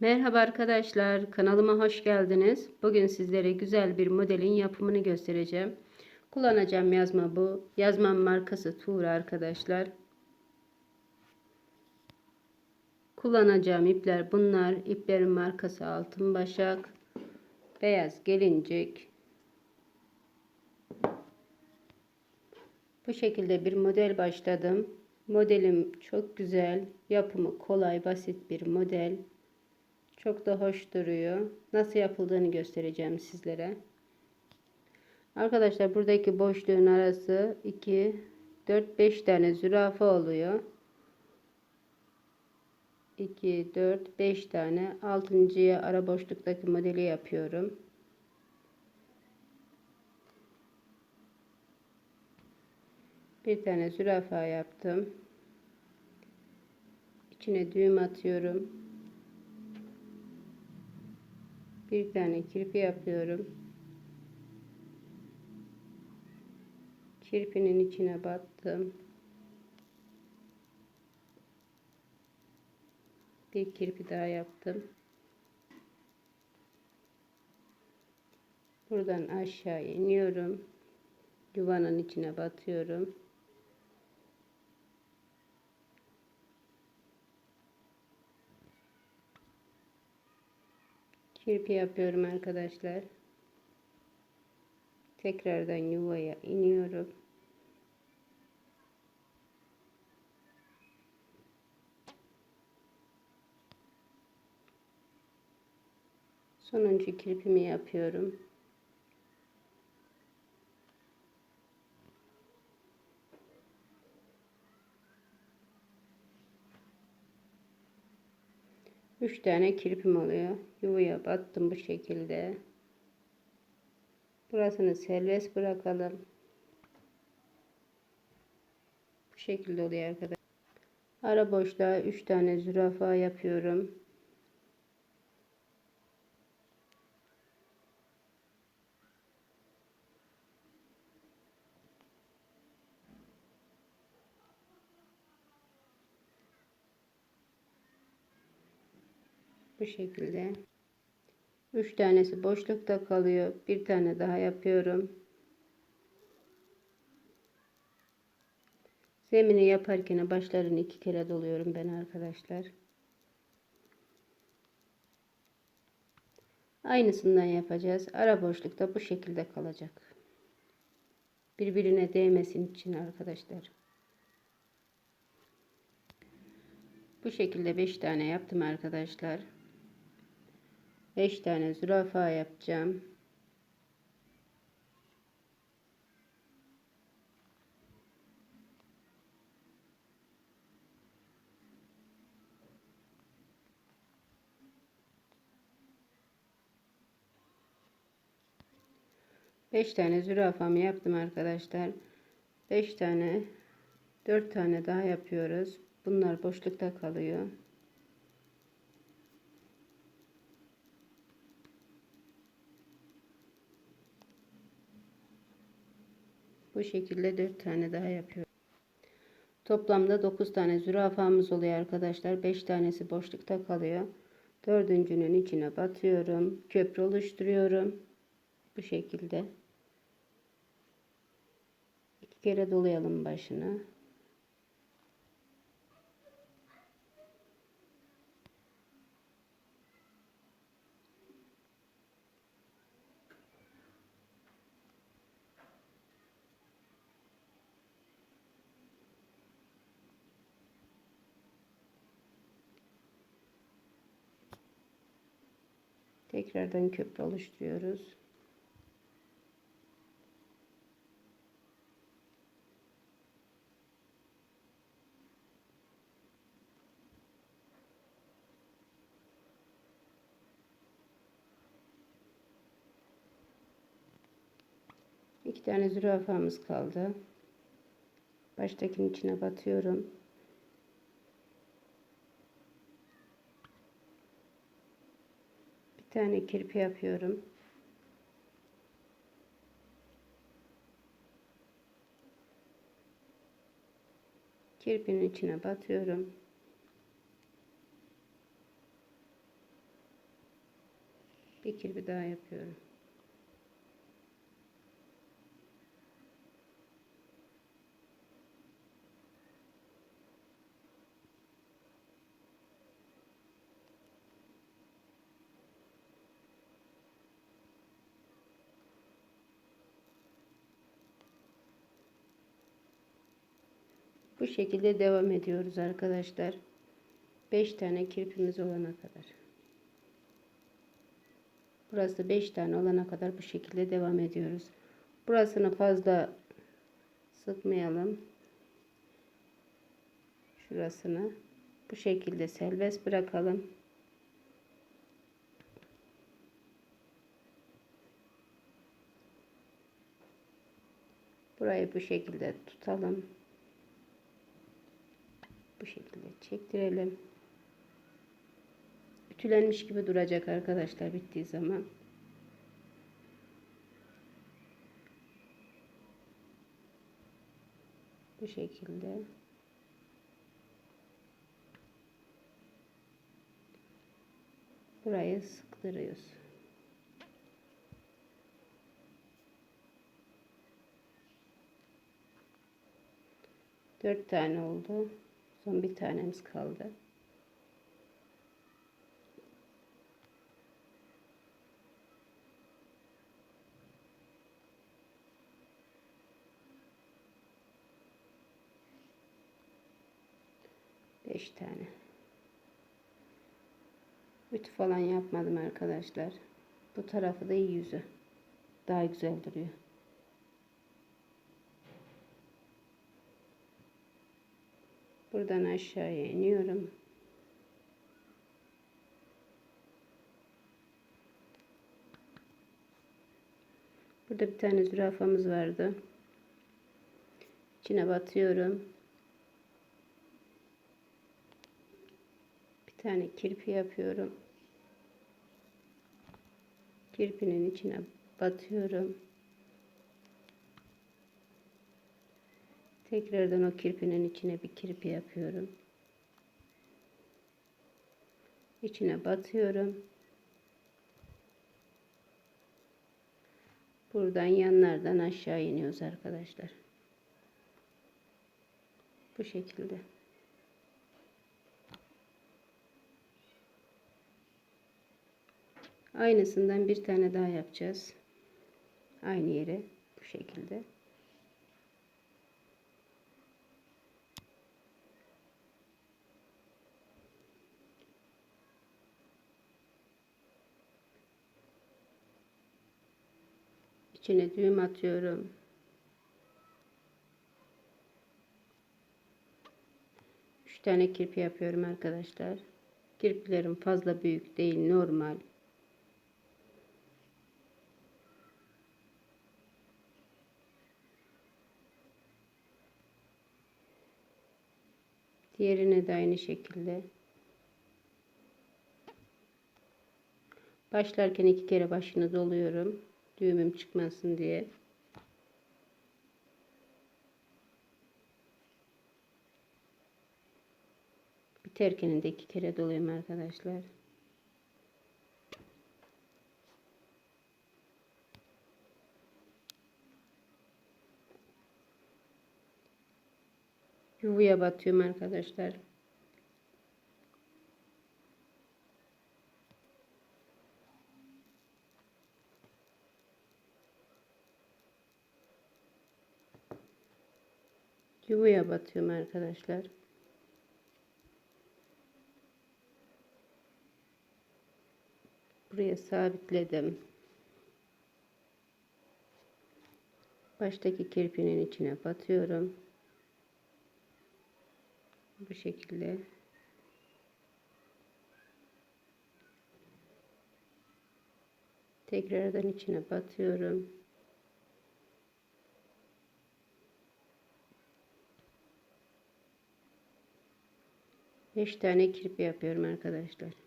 Merhaba arkadaşlar, kanalıma hoş geldiniz. Bugün sizlere güzel bir modelin yapımını göstereceğim. Kullanacağım yazma bu. Yazmam markası Tuğra arkadaşlar. Kullanacağım ipler bunlar. İplerin markası Altın Başak. Beyaz gelincik. Bu şekilde bir model başladım. Modelim çok güzel. Yapımı kolay, basit bir model. Çok da hoş duruyor. Nasıl yapıldığını göstereceğim sizlere. Arkadaşlar buradaki boşluğun arası 2 4 5 tane zürafa oluyor. 2 4 5 tane 6.ya ara boşluktaki modeli yapıyorum. Bir tane zürafa yaptım. İçine düğüm atıyorum. Bir tane kirpi yapıyorum. Kirpinin içine battım. Bir kirpi daha yaptım. Buradan aşağı iniyorum. Yuvanın içine batıyorum. Kirpi yapıyorum arkadaşlar. Tekrardan yuvaya iniyorum. Sonuncu kirpimi yapıyorum. Üç tane kirpim oluyor. Yuvaya battım bu şekilde. Burasını serbest bırakalım. Bu şekilde oluyor arkadaşlar. Ara boşluğa 3 tane zürafa yapıyorum. Bu şekilde. 3 tanesi boşlukta kalıyor. Bir tane daha yapıyorum. Zemini yaparken başlarını iki kere doluyorum ben arkadaşlar. Aynısından yapacağız. Ara boşlukta bu şekilde kalacak. Birbirine değmesin için arkadaşlar. Bu şekilde 5 tane yaptım arkadaşlar. 5 tane zürafa yapacağım. Beş tane zürafamı yaptım arkadaşlar. Beş tane, dört tane daha yapıyoruz. Bunlar boşlukta kalıyor. Bu şekilde 4 tane daha yapıyorum. Toplamda 9 tane zürafamız oluyor arkadaşlar. 5 tanesi boşlukta kalıyor. Dördüncünün içine batıyorum. Köprü oluşturuyorum. Bu şekilde. iki kere dolayalım başını. Tekrardan köprü oluşturuyoruz. İki tane zürafamız kaldı. Baştakinin içine batıyorum. tane kirpi yapıyorum. Kirpinin içine batıyorum. Bir kirpi daha yapıyorum. Bu şekilde devam ediyoruz arkadaşlar. 5 tane kirpimiz olana kadar. Burası 5 tane olana kadar bu şekilde devam ediyoruz. Burasını fazla sıkmayalım. Şurasını bu şekilde serbest bırakalım. Burayı bu şekilde tutalım bu şekilde çektirelim. Ütülenmiş gibi duracak arkadaşlar bittiği zaman. Bu şekilde. Burayı sıktırıyoruz. Dört tane oldu. Son bir tanemiz kaldı. Beş tane. Ütü falan yapmadım arkadaşlar. Bu tarafı da iyi yüzü. Daha güzel duruyor. Buradan aşağıya iniyorum. Burada bir tane zürafamız vardı. İçine batıyorum. Bir tane kirpi yapıyorum. Kirpinin içine batıyorum. Tekrardan o kirpinin içine bir kirpi yapıyorum. İçine batıyorum. Buradan yanlardan aşağı iniyoruz arkadaşlar. Bu şekilde. Aynısından bir tane daha yapacağız. Aynı yere bu şekilde. İçine düğüm atıyorum. Üç tane kirpi yapıyorum arkadaşlar. Kirpilerim fazla büyük değil normal. Diğerine de aynı şekilde. Başlarken iki kere başını doluyorum düğümüm çıkmasın diye. Biterken de iki kere dolayım arkadaşlar. Yuvaya batıyorum arkadaşlar. Yuvaya batıyorum arkadaşlar. Buraya sabitledim. Baştaki kirpinin içine batıyorum. Bu şekilde. Tekrardan içine batıyorum. 5 tane kirpi yapıyorum arkadaşlar.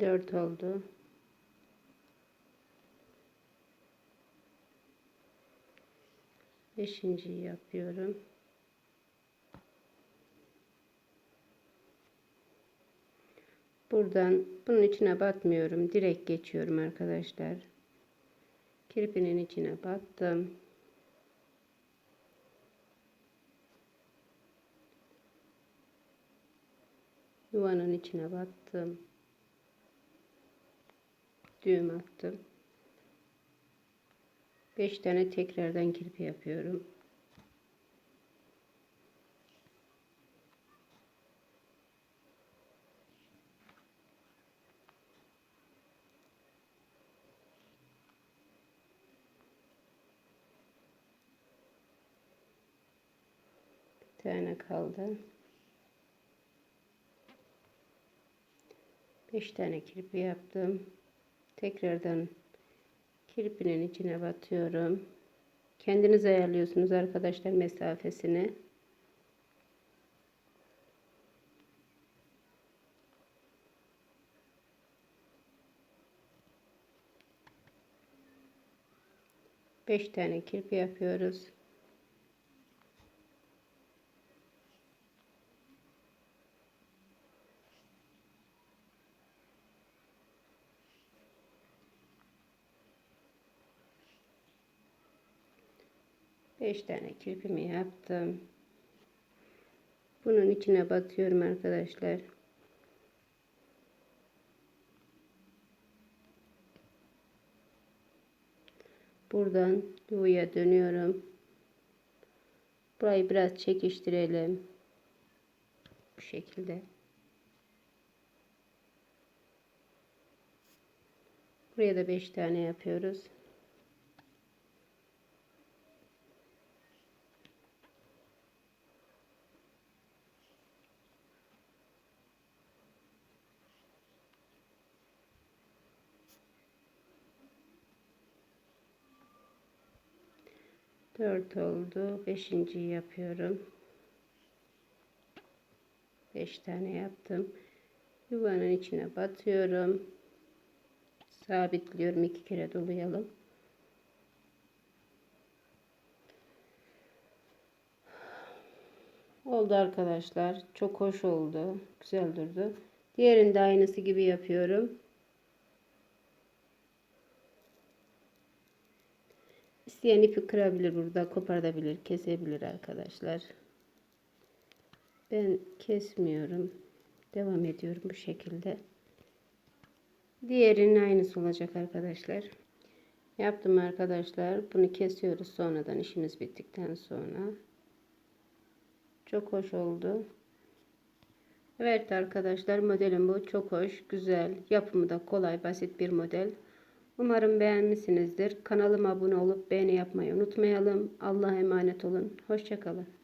4 oldu. Beşinciyi yapıyorum. Buradan bunun içine batmıyorum. Direkt geçiyorum arkadaşlar. Kirpinin içine battım. Yuvanın içine battım. Düğüm attım. 5 tane tekrardan kirpi yapıyorum. Bir tane kaldı. 5 tane kirpi yaptım. Tekrardan kirpinin içine batıyorum. Kendiniz ayarlıyorsunuz arkadaşlar mesafesini. Beş tane kirpi yapıyoruz. Beş tane kirpimi yaptım. Bunun içine batıyorum arkadaşlar. Buradan yuvaya dönüyorum. Burayı biraz çekiştirelim. Bu şekilde. Buraya da 5 tane yapıyoruz. Dört oldu. Beşinciyi yapıyorum. Beş tane yaptım. Yuvanın içine batıyorum. Sabitliyorum. iki kere dolayalım. Oldu arkadaşlar. Çok hoş oldu. Güzel durdu. Diğerinde aynısı gibi yapıyorum. İsteyen ipi kırabilir burada, koparabilir, kesebilir arkadaşlar. Ben kesmiyorum. Devam ediyorum bu şekilde. Diğerinin aynısı olacak arkadaşlar. Yaptım arkadaşlar. Bunu kesiyoruz sonradan işimiz bittikten sonra. Çok hoş oldu. Evet arkadaşlar modelim bu. Çok hoş, güzel. Yapımı da kolay, basit bir model. Umarım beğenmişsinizdir. Kanalıma abone olup beğeni yapmayı unutmayalım. Allah'a emanet olun. Hoşçakalın.